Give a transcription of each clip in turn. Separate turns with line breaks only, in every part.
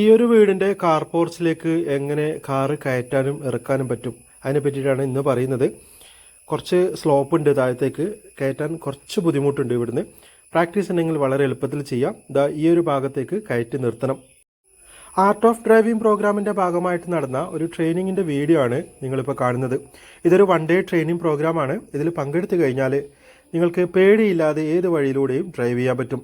ഈ ഒരു വീടിന്റെ കാർ പോർച്ചിലേക്ക് എങ്ങനെ കാറ് കയറ്റാനും ഇറക്കാനും പറ്റും? അതിനെ പറ്റിയിട്ടാണ് ഇന്ന് പറയുന്നത്. കുറച്ച് സ്ലോപ്പ് ഉണ്ട് താഴത്തേക്ക്. കയറ്റാൻ കുറച്ച് ബുദ്ധിമുട്ടുണ്ട് ഇവിടുന്ന്. പ്രാക്ടീസ് ഉണ്ടെങ്കിൽ വളരെ എളുപ്പത്തിൽ ചെയ്യാം. ഇതാ ഈ ഒരു ഭാഗത്തേക്ക് കയറ്റി നിർത്തണം. ആർട്ട് ഓഫ് ഡ്രൈവിംഗ് പ്രോഗ്രാമിന്റെ ഭാഗമായിട്ട് നടന്ന ഒരു ട്രെയിനിങ്ങിന്റെ വീഡിയോ ആണ് നിങ്ങളിപ്പോൾ കാണുന്നത്. ഇതൊരു വൺ ഡേ ട്രെയിനിങ് പ്രോഗ്രാമാണ് ഇതിൽ പങ്കെടുത്തു കഴിഞ്ഞാൽ നിങ്ങൾക്ക് പേടിയില്ലാതെ ഏത് വഴിയിലൂടെയും ഡ്രൈവ് ചെയ്യാൻ പറ്റും.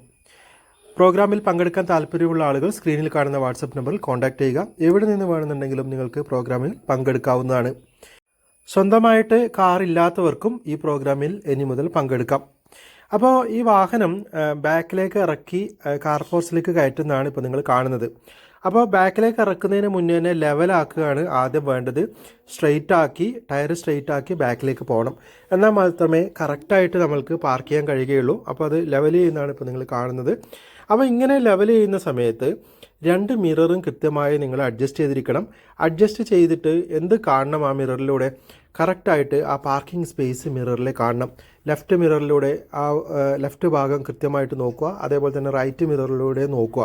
പ്രോഗ്രാമിൽ പങ്കെടുക്കാൻ താല്പര്യമുള്ള ആളുകൾ സ്ക്രീനിൽ കാണുന്ന വാട്സപ്പ് നമ്പറിൽ കോൺടാക്ട് ചെയ്യുക. എവിടെ നിന്ന് വേണമെന്നുണ്ടെങ്കിലും നിങ്ങൾക്ക് പ്രോഗ്രാമിൽ പങ്കെടുക്കാവുന്നതാണ്. സ്വന്തമായിട്ട് കാർ ഇല്ലാത്തവർക്കും ഈ പ്രോഗ്രാമിൽ ഇനി മുതൽ പങ്കെടുക്കാം. അപ്പോൾ ഈ വാഹനം ബാക്കിലേക്ക് ഇറക്കി കാർ ഫോഴ്സിലേക്ക് കയറ്റുന്നതാണ് ഇപ്പോൾ നിങ്ങൾ കാണുന്നത്. അപ്പോൾ ബാക്കിലേക്ക് ഇറക്കുന്നതിന് മുന്നേ തന്നെ ലെവലാക്കുകയാണ് ആദ്യം വേണ്ടത്. സ്ട്രെയിറ്റ് ആക്കി ടയർ സ്ട്രെയിറ്റ് ആക്കി ബാക്കിലേക്ക് പോകണം. എന്നാൽ മാത്രമേ കറക്റ്റായിട്ട് നമ്മൾക്ക് പാർക്ക് ചെയ്യാൻ കഴിയുകയുള്ളൂ. അപ്പോൾ അത് ലെവൽ ചെയ്യുന്നതാണ് ഇപ്പോൾ നിങ്ങൾ കാണുന്നത്. അപ്പോൾ ഇങ്ങനെ ലെവൽ ചെയ്യുന്ന സമയത്ത് രണ്ട് മിററും കൃത്യമായി നിങ്ങൾ അഡ്ജസ്റ്റ് ചെയ്തിരിക്കണം. അഡ്ജസ്റ്റ് ചെയ്തിട്ട് എന്ത് കാണണം ആ മിററിലൂടെ കറക്റ്റായിട്ട് ആ പാർക്കിംഗ് സ്പേസ് മിററിൽ കാണണം. ലെഫ്റ്റ് മിററിലൂടെ ആ ലെഫ്റ്റ് ഭാഗം കൃത്യമായിട്ട് നോക്കുക. അതേപോലെ തന്നെ റൈറ്റ് മിററിലൂടെ നോക്കുക.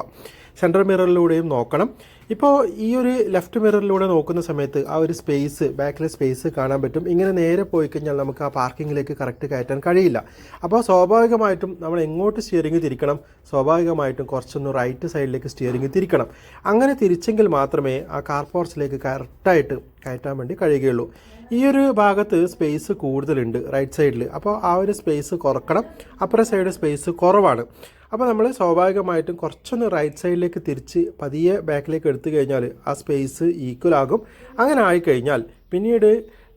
സെൻട്രൽ മിററിലൂടെയും നോക്കണം. ഇപ്പോൾ ഈ ഒരു ലെഫ്റ്റ് മിററിലൂടെ നോക്കുന്ന സമയത്ത് ആ ഒരു സ്പേസ് ബാക്കിലെ സ്പേസ് കാണാൻ പറ്റും. ഇങ്ങനെ നേരെ പോയി കഴിഞ്ഞാൽ നമുക്ക് ആ പാർക്കിങ്ങിലേക്ക് കറക്റ്റ് കയറ്റാൻ കഴിയില്ല. അപ്പോൾ സ്വാഭാവികമായിട്ടും നമ്മൾ എങ്ങോട്ട് സ്റ്റിയറിംഗ് തിരിക്കണം? സ്വാഭാവികമായിട്ടും കുറച്ചൊന്ന് റൈറ്റ് സൈഡിലേക്ക് സ്റ്റിയറിംഗ് തിരിക്കണം. അങ്ങനെ തിരിച്ചെങ്കിൽ മാത്രമേ ആ കാർ പോർച്ചിലേക്ക് കറക്റ്റായിട്ട് കയറ്റാൻ വേണ്ടി കഴിയുകയുള്ളൂ. ഈ ഒരു ഭാഗത്ത് സ്പേസ് കൂടുതലുണ്ട് റൈറ്റ് സൈഡിൽ അപ്പോൾ ആ ഒരു സ്പേസ് കുറക്കണം. അപ്പുറ സൈഡ് സ്പേസ് കുറവാണ്. അപ്പോൾ നമ്മൾ സ്വാഭാവികമായിട്ടും കുറച്ചൊന്ന് റൈറ്റ് സൈഡിലേക്ക് തിരിച്ച് പതിയെ ബാക്കിലേക്ക് എടുത്തു കഴിഞ്ഞാൽ ആ സ്പേസ് ഈക്വൽ ആകും. അങ്ങനെ ആയിക്കഴിഞ്ഞാൽ പിന്നീട്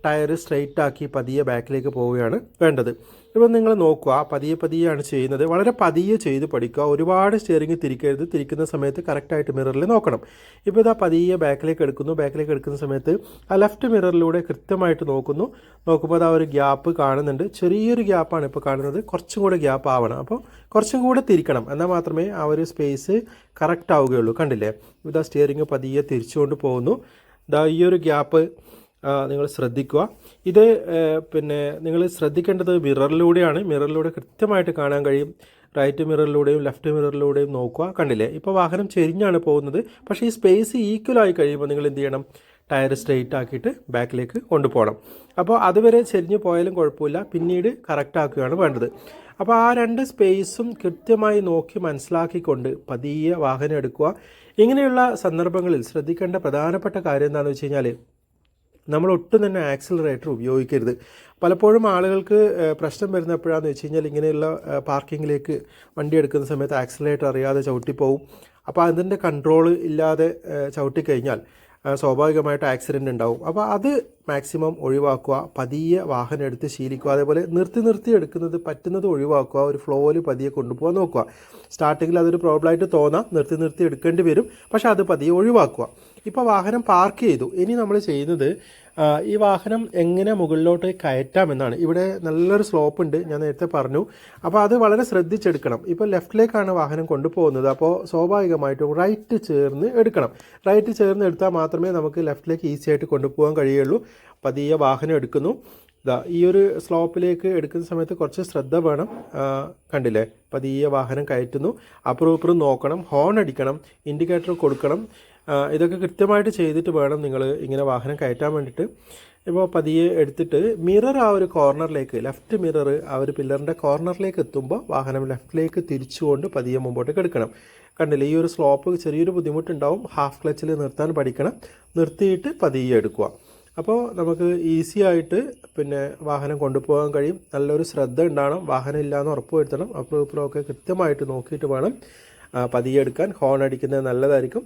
ടയർ സ്ട്രെയിറ്റ് ആക്കി പതിയെ ബാക്കിലേക്ക് പോവുകയാണ് വേണ്ടത്. ഇപ്പം നിങ്ങൾ നോക്കുക പതിയെ പതിയെയാണ് ചെയ്യുന്നത്. വളരെ പതിയെ ചെയ്ത് പഠിക്കുക. ഒരുപാട് സ്റ്റിയറിംഗ് തിരിക്കരുത്. തിരിക്കുന്ന സമയത്ത് കറക്റ്റായിട്ട് മിററിൽ നോക്കണം. ഇപ്പോൾ ഇതാ പതിയെ ബാക്കിലേക്ക് എടുക്കുന്നു. ബാക്കിലേക്ക് എടുക്കുന്ന സമയത്ത് ആ ലെഫ്റ്റ് മിററിലൂടെ കൃത്യമായിട്ട് നോക്കുന്നു. നോക്കുമ്പോൾ അതാ ഒരു ഗ്യാപ്പ് കാണുന്നുണ്ട്. ചെറിയൊരു ഗ്യാപ്പാണ് ഇപ്പോൾ കാണുന്നത്. കുറച്ചും കൂടെ ഗ്യാപ്പ് ആവണം. അപ്പോൾ കുറച്ചും കൂടെ തിരിക്കണം. എന്നാൽ മാത്രമേ ആ ഒരു സ്പേസ് കറക്റ്റ് ആവുകയുള്ളൂ. കണ്ടില്ലേ? ഇതാ സ്റ്റിയറിംഗ് പതിയെ തിരിച്ചുകൊണ്ട് പോകുന്നു. ഇതാ ഈ ഒരു ഗ്യാപ്പ് നിങ്ങൾ ശ്രദ്ധിക്കുക. ഇത് പിന്നെ നിങ്ങൾ ശ്രദ്ധിക്കേണ്ടത് മിററിലൂടെയാണ്. മിററിലൂടെ കൃത്യമായിട്ട് കാണാൻ കഴിയും. റൈറ്റ് മിററിലൂടെയും ലെഫ്റ്റ് മിററിലൂടെയും നോക്കുക. കണ്ടില്ലേ? ഇപ്പോൾ വാഹനം ചെരിഞ്ഞാണ് പോകുന്നത്. പക്ഷേ ഈ സ്പേസ് ഈക്വലായി കഴിയുമ്പോൾ നിങ്ങൾ എന്ത് ചെയ്യണം? ടയർ സ്ട്രെയിറ്റ് ആക്കിയിട്ട് ബാക്കിലേക്ക് കൊണ്ടുപോകണം. അപ്പോൾ അതുവരെ ചെരിഞ്ഞ് പോയാലും കുഴപ്പമില്ല. പിന്നീട് കറക്റ്റ് ആക്കുകയാണ് വേണ്ടത്. അപ്പോൾ ആ രണ്ട് സ്പേസും കൃത്യമായി നോക്കി മനസ്സിലാക്കിക്കൊണ്ട് പതിയെ വാഹനം എടുക്കുക. ഇങ്ങനെയുള്ള സന്ദർഭങ്ങളിൽ ശ്രദ്ധിക്കേണ്ട പ്രധാനപ്പെട്ട കാര്യം എന്താണെന്ന് വെച്ച് കഴിഞ്ഞാൽ നമ്മൾ ഒട്ടും തന്നെ ആക്സിലറേറ്റർ ഉപയോഗിക്കരുത്. പലപ്പോഴും ആളുകൾക്ക് പ്രശ്നം വരുന്ന എപ്പോഴാണെന്ന് വെച്ച് കഴിഞ്ഞാൽ ഇങ്ങനെയുള്ള പാർക്കിങ്ങിലേക്ക് വണ്ടി എടുക്കുന്ന സമയത്ത് ആക്സിലറേറ്റർ അറിയാതെ ചവിട്ടിപ്പോവും. അപ്പോൾ അതിന്റെ കൺട്രോൾ ഇല്ലാതെ ചവിട്ടിക്കഴിഞ്ഞാൽ സ്വാഭാവികമായിട്ട് ആക്സിഡന്റ് ഉണ്ടാവും. അപ്പോൾ അത് മാക്സിമം ഒഴിവാക്കുക പതിയെ വാഹനം എടുത്ത് ശീലിക്കുക അതേപോലെ നിർത്തി നിർത്തി എടുക്കുന്നത് പറ്റുന്നത് ഒഴിവാക്കുക ഒരു ഫ്ലോയിൽ പതിയെ കൊണ്ടുപോകാൻ നോക്കുക. സ്റ്റാർട്ടിങ്ങിൽ അതൊരു പ്രോബ്ലമായിട്ട് തോന്നാം നിർത്തി നിർത്തി എടുക്കേണ്ടി വരും പക്ഷേ അത് പതിയെ ഒഴിവാക്കുക. ഇപ്പോൾ വാഹനം പാർക്ക് ചെയ്തു. ഇനി നമ്മൾ ചെയ്യുന്നത് ഈ വാഹനം എങ്ങനെ മുകളിലോട്ട് കയറ്റാമെന്നാണ് ഇവിടെ നല്ലൊരു സ്ലോപ്പ് ഉണ്ട് ഞാൻ നേരത്തെ പറഞ്ഞു. അപ്പോൾ അത് വളരെ ശ്രദ്ധിച്ചെടുക്കണം. ഇപ്പോൾ ലെഫ്റ്റിലേക്കാണ് വാഹനം കൊണ്ടുപോകുന്നത്. അപ്പോൾ സ്വാഭാവികമായിട്ടും റൈറ്റ് ചേർന്ന് എടുക്കണം. റൈറ്റ് ചേർന്ന് എടുത്താൽ മാത്രമേ നമുക്ക് ലെഫ്റ്റിലേക്ക് ഈസി ആയിട്ട് കൊണ്ടുപോകാൻ കഴിയുള്ളൂ. പതിയെ വാഹനം എടുക്കുന്നു. ഇതാ ഈ ഒരു സ്ലോപ്പിലേക്ക് എടുക്കുന്ന സമയത്ത് കുറച്ച് ശ്രദ്ധ വേണം. കണ്ടില്ലേ? പതിയെ വാഹനം കയറ്റുന്നു. അപ്പുറം ഇപ്പുറം നോക്കണം. ഹോൺ അടിക്കണം. ഇൻഡിക്കേറ്റർ കൊടുക്കണം. ഇതൊക്കെ കൃത്യമായിട്ട് ചെയ്തിട്ട് വേണം നിങ്ങൾ ഇങ്ങനെ വാഹനം കയറ്റാൻ വേണ്ടിയിട്ട്. ഇപ്പോൾ പതിയെ എടുത്തിട്ട് മിറർ ആ ഒരു കോർണറിലേക്ക് ലെഫ്റ്റ് മിറർ ആ ഒരു പില്ലറിന്റെ കോർണറിലേക്ക് എത്തുമ്പോൾ വാഹനം ലെഫ്റ്റിലേക്ക് തിരിച്ചുകൊണ്ട് പതിയെ മുമ്പോട്ടേക്ക് എടുക്കണം. കണ്ടില്ലേ? ഈ ഒരു സ്ലോപ്പ് ചെറിയൊരു ബുദ്ധിമുട്ടുണ്ടാവും. ഹാഫ് ക്ലച്ചിൽ നിർത്താൻ പഠിക്കണം. നിർത്തിയിട്ട് പതിയെ എടുക്കുക. അപ്പോൾ നമുക്ക് ഈസി ആയിട്ട് പിന്നെ വാഹനം കൊണ്ടുപോകാൻ കഴിയും. നല്ലൊരു ശ്രദ്ധ ഉണ്ടാവണം. വാഹനം ഇല്ലാന്ന് ഉറപ്പ് വരുത്തണം അപ്പുറം ഇപ്പുറം ഒക്കെ കൃത്യമായിട്ട് നോക്കിയിട്ട് വേണം പതിയെ എടുക്കാൻ. ഹോൺ അടിക്കുന്നത് നല്ലതായിരിക്കും.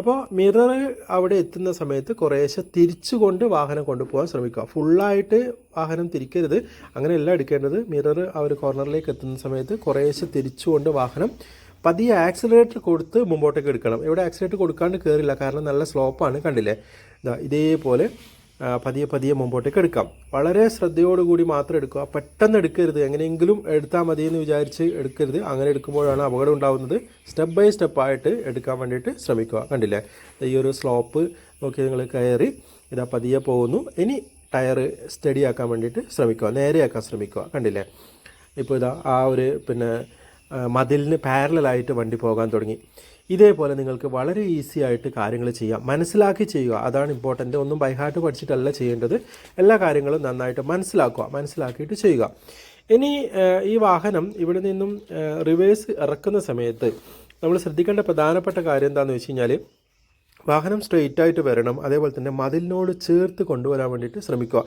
അപ്പോൾ മിറർ അവിടെ എത്തുന്ന സമയത്ത് കുറേശ്ശെ തിരിച്ചുകൊണ്ട് വാഹനം കൊണ്ടുപോകാൻ ശ്രമിക്കുക. ഫുള്ളായിട്ട് വാഹനം തിരിക്കരുത്. അങ്ങനെയല്ല എടുക്കേണ്ടത്. മിറർ ആ ഒരു കോർണറിലേക്ക് എത്തുന്ന സമയത്ത് കുറേശ്ശെ തിരിച്ചുകൊണ്ട് വാഹനം പതിയെ ആക്സിലേറ്റർ കൊടുത്ത് മുമ്പോട്ടേക്ക് എടുക്കണം. ഇവിടെ ആക്സിലേറ്റർ കൊടുക്കാണ്ട് കയറില്ല കാരണം നല്ല സ്ലോപ്പാണ് കണ്ടില്ലേ? ഇതാ ഇതേപോലെ പതിയെ പതിയെ മുമ്പോട്ടേക്ക് എടുക്കാം. വളരെ ശ്രദ്ധയോടുകൂടി മാത്രം എടുക്കുക. പെട്ടെന്ന് എടുക്കരുത്. എങ്ങനെയെങ്കിലും എടുത്താൽ മതി എന്ന് വിചാരിച്ച് എടുക്കരുത്. അങ്ങനെ എടുക്കുമ്പോഴാണ് അപകടം ഉണ്ടാകുന്നത് സ്റ്റെപ്പ് ബൈ സ്റ്റെപ്പായിട്ട് എടുക്കാൻ വേണ്ടിയിട്ട് ശ്രമിക്കുക. കണ്ടില്ലേ? ഈ ഒരു സ്ലോപ്പ് നോക്കി നിങ്ങൾ കയറി ഇതാ പതിയെ പോകുന്നു. ഇനി ടയർ സ്റ്റഡി ആക്കാൻ വേണ്ടിയിട്ട് ശ്രമിക്കുക. നേരെയാക്കാൻ ശ്രമിക്കുക. കണ്ടില്ലേ? ഇപ്പോൾ ഇതാ ആ ഒരു പിന്നെ മതിലിന് പാരലായിട്ട് വണ്ടി പോകാൻ തുടങ്ങി. ഇതേപോലെ നിങ്ങൾക്ക് വളരെ ഈസി ആയിട്ട് കാര്യങ്ങൾ ചെയ്യാം. മനസ്സിലാക്കി ചെയ്യുക. അതാണ് ഇമ്പോർട്ടന്റ് ഒന്നും ബൈഹാർട്ട് പഠിച്ചിട്ടല്ല ചെയ്യേണ്ടത്. എല്ലാ കാര്യങ്ങളും നന്നായിട്ട് മനസ്സിലാക്കുക. മനസ്സിലാക്കിയിട്ട് ചെയ്യുക. ഇനി ഈ വാഹനം ഇവിടെ നിന്നും റിവേഴ്സ് ഇറക്കുന്ന സമയത്ത് നമ്മൾ ശ്രദ്ധിക്കേണ്ട പ്രധാനപ്പെട്ട കാര്യം എന്താണെന്ന് വെച്ച് കഴിഞ്ഞാൽ വാഹനം സ്ട്രെയിറ്റ് ആയിട്ട് വരണം. അതേപോലെ തന്നെ മതിലിനോട് ചേർത്ത് കൊണ്ടുവരാൻ വേണ്ടിയിട്ട് ശ്രമിക്കുക.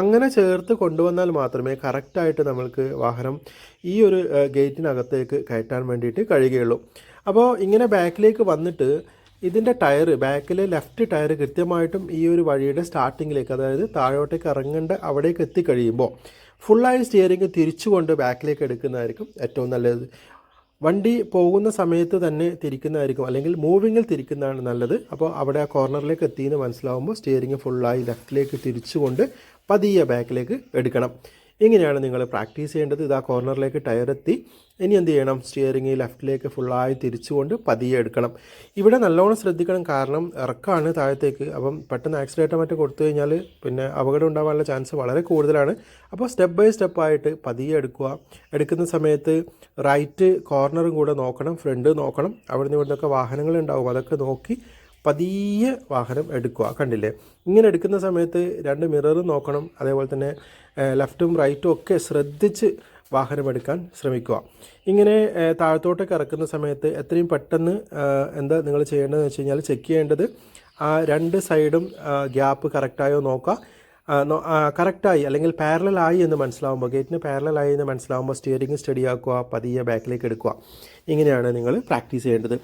അങ്ങനെ ചേർത്ത് കൊണ്ടുവന്നാൽ മാത്രമേ കറക്റ്റായിട്ട് നമ്മൾക്ക് വാഹനം ഈ ഒരു ഗേറ്റിനകത്തേക്ക് കയറ്റാൻ വേണ്ടിയിട്ട് കഴിയുകയുള്ളൂ. അപ്പോൾ ഇങ്ങനെ ബാക്കിലേക്ക് വന്നിട്ട് ഇതിന്റെ ടയർ ബാക്കിലെ ലെഫ്റ്റ് ടയർ കൃത്യമായിട്ടും ഈ ഒരു വഴിയുടെ സ്റ്റാർട്ടിങ്ങിലേക്ക് അതായത് താഴോട്ടേക്ക് ഇറങ്ങേണ്ട അവിടേക്ക് എത്തിക്കഴിയുമ്പോൾ ഫുള്ളായി സ്റ്റിയറിംഗ് തിരിച്ചുകൊണ്ട് ബാക്കിലേക്ക് എടുക്കുന്നതായിരിക്കും ഏറ്റവും നല്ലത്. വണ്ടി പോകുന്ന സമയത്ത് തന്നെ തിരിക്കുന്നതായിരിക്കും അല്ലെങ്കിൽ മൂവിങ്ങിൽ തിരിക്കുന്നതാണ് നല്ലത്. അപ്പോൾ അവിടെ ആ കോർണറിലേക്ക് എത്തിയെന്ന് മനസ്സിലാവുമ്പോൾ സ്റ്റിയറിംഗ് ഫുള്ളായി ലെഫ്റ്റിലേക്ക് തിരിച്ചുകൊണ്ട് പതിയെ ബാക്കിലേക്ക് എടുക്കണം. ഇങ്ങനെയാണ് നിങ്ങൾ പ്രാക്ടീസ് ചെയ്യേണ്ടത്. ഇത് ആ കോർണറിലേക്ക് ടയർ എത്തി. ഇനി എന്ത് ചെയ്യണം? സ്റ്റിയറിംഗ് ലെഫ്റ്റിലേക്ക് ഫുള്ളായി തിരിച്ചുകൊണ്ട് പതിയെ എടുക്കണം. ഇവിടെ നല്ലോണം ശ്രദ്ധിക്കണം. കാരണം ഇറക്കമാണ് താഴത്തേക്ക്. അപ്പം പെട്ടെന്ന് ആക്സിഡന്റോ മറ്റേ കൊടുത്തു കഴിഞ്ഞാൽ പിന്നെ അപകടം ഉണ്ടാകാനുള്ള ചാൻസ് വളരെ കൂടുതലാണ്. അപ്പോൾ സ്റ്റെപ്പ് ബൈ സ്റ്റെപ്പ് ആയിട്ട് പതിയെ എടുക്കുക. എടുക്കുന്ന സമയത്ത് റൈറ്റ് കോർണറും കൂടെ നോക്കണം. ഫ്രണ്ട് നോക്കണം. അവിടെ നിന്ന് ഇവിടുന്നൊക്കെ വാഹനങ്ങൾ ഉണ്ടാവും. അതൊക്കെ നോക്കി പതിയെ വാഹനം എടുക്കുക. കണ്ടില്ലേ? ഇങ്ങനെ എടുക്കുന്ന സമയത്ത് രണ്ട് മിററും നോക്കണം. അതേപോലെ തന്നെ ലെഫ്റ്റും റൈറ്റും ഒക്കെ ശ്രദ്ധിച്ച് വാഹനം എടുക്കാൻ ശ്രമിക്കുക. ഇങ്ങനെ താഴത്തോട്ടേക്ക് ഇറക്കുന്ന സമയത്ത് എത്രയും പെട്ടെന്ന് എന്താ നിങ്ങൾ ചെയ്യേണ്ടതെന്ന് വെച്ച് കഴിഞ്ഞാൽ ചെക്ക് ചെയ്യേണ്ടത് ആ രണ്ട് സൈഡും ഗ്യാപ്പ് കറക്റ്റായോ നോക്കുക. കറക്റ്റായി അല്ലെങ്കിൽ പാരലായി എന്ന് മനസ്സിലാവുമ്പോൾ ഗേറ്റിന് പാരലായി എന്ന് മനസ്സിലാവുമ്പോൾ സ്റ്റിയറിംഗ് സ്റ്റഡി ആക്കുക പതിയെ ബാക്കിലേക്ക് എടുക്കുക. ഇങ്ങനെയാണ് നിങ്ങൾ പ്രാക്ടീസ് ചെയ്യേണ്ടത്.